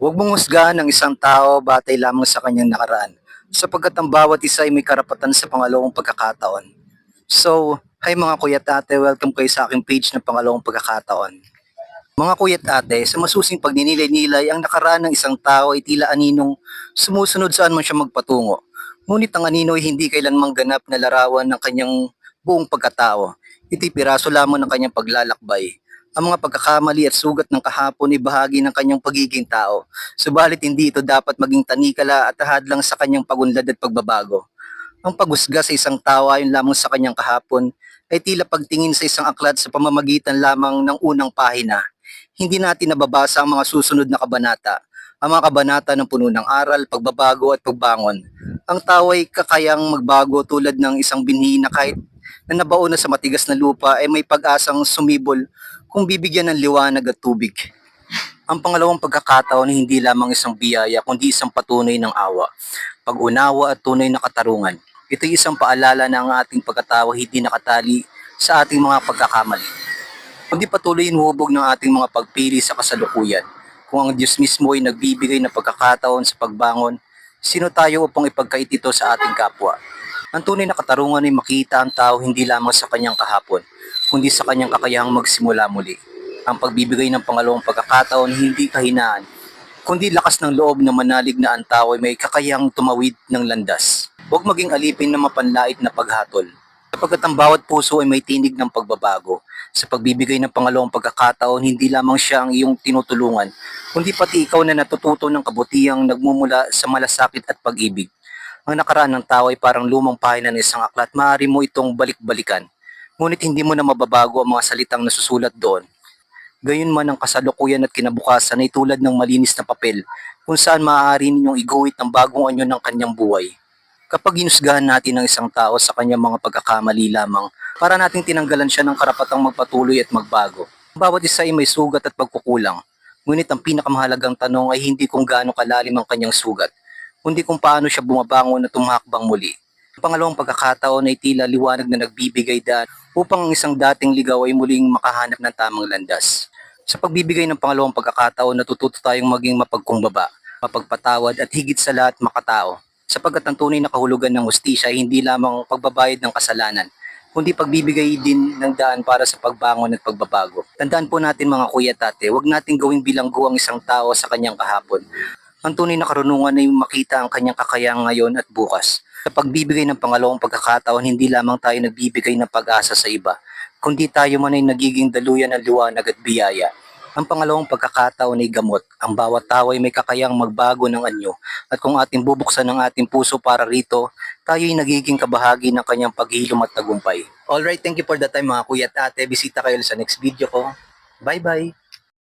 Huwag mong husgahan ang isang tao batay lamang sa kanyang nakaraan, sapagkat ang bawat isa ay may karapatan sa pangalawang pagkakataon. So, hi mga kuya at ate, welcome kayo sa aking page na pangalawang pagkakataon. Mga kuya at ate, sa masusing pagninilay-nilay, ang nakaraan ng isang tao ay tila aninong sumusunod saan man siya magpatungo. Ngunit ang anino ay hindi kailanmang ganap na larawan ng kanyang buong pagkatao. Ito'y piraso lamang ng kanyang paglalakbay. Ang mga pagkakamali at sugat ng kahapon ay bahagi ng kanyang pagiging tao. Subalit hindi ito dapat maging tanikala at hadlang sa kanyang pagunlad at pagbabago. Ang paghusga sa isang tao ayon lamang sa kanyang kahapon ay tila pagtingin sa isang aklat sa pamamagitan lamang ng unang pahina. Hindi natin nababasa ang mga susunod na kabanata. Ang mga kabanata ng puno ng aral, pagbabago at pagbangon. Ang tao ay kakayang magbago tulad ng isang binhi na kahit na nabaon na sa matigas na lupa ay may pag-asang sumibol kung bibigyan ng liwanag at tubig. Ang pangalawang pagkakataon ay hindi lamang isang biyaya kundi isang patunay ng awa, pag-unawa at tunay na katarungan. Ito ay isang paalala na ang ating pagkatawa hindi nakatali sa ating mga pagkakamali. Kundi patuloy inuhubog ng ating mga pagpili sa kasalukuyan. Kung ang Diyos mismo ay nagbibigay ng pagkakataon sa pagbangon, sino tayo upang ipagkait ito sa ating kapwa? Ang tunay na katarungan ay makita ang tao hindi lamang sa kanyang kahapon, kundi sa kanyang kakayahang magsimula muli. Ang pagbibigay ng pangalawang pagkakataon hindi kahinaan, kundi lakas ng loob na manalig na ang tao ay may kakayahang tumawid ng landas. Huwag maging alipin na mapanlait na paghatol. Sapagkat ang bawat puso ay may tinig ng pagbabago. Sa pagbibigay ng pangalawang pagkakataon, hindi lamang siya ang iyong tinutulungan, kundi pati ikaw na natututo ng kabutihang nagmumula sa malasakit at pag-ibig. Ang nakaraan ng tao ay parang lumang pahina ng isang aklat, maaari mo itong balik-balikan. Ngunit hindi mo na mababago ang mga salitang nasusulat doon. Gayon man ang kasalukuyan at kinabukasan ay tulad ng malinis na papel kung saan maaari ninyong iguhit ng bagong anyo ng kanyang buhay. Kapag inusgahan natin ang isang tao sa kanyang mga pagkakamali lamang, para nating tinanggalan siya ng karapatang magpatuloy at magbago. Bawat isa ay may sugat at pagkukulang. Ngunit ang pinakamahalagang tanong ay hindi kung gaano kalalim ang kanyang sugat, kundi kung paano siya bumabangon at tumakbang muli. Ang pangalawang pagkakataon ay tila liwanag na nagbibigay daan upang ang isang dating ligaw ay muling makahanap ng tamang landas. Sa pagbibigay ng pangalawang pagkakataon, natututo tayong maging mapagkumbaba, mapagpatawad at higit sa lahat makatao. Sapagkat ang tunay na kahulugan ng hustisya ay hindi lamang pagbabayad ng kasalanan, kundi pagbibigay din ng daan para sa pagbangon at pagbabago. Tandaan po natin mga kuya at ate, huwag nating gawing bilanggo ang isang tao sa kanyang kahapon. Ang tunay na karunungan ay makita ang kanyang kakayahang ngayon at bukas. Sa pagbibigay ng pangalawang pagkakataon, hindi lamang tayo nagbibigay ng pag-asa sa iba, kundi tayo man ay nagiging daluyan ng liwanag at biyaya. Ang pangalawang pagkakataon ay gamot. Ang bawat tao ay may kakayang magbago ng anyo. At kung ating bubuksan ang ating puso para rito, tayo ay nagiging kabahagi ng kanyang paghilom at tagumpay. Alright, thank you for the time mga kuya at ate. Bisita kayo sa next video ko. Bye-bye!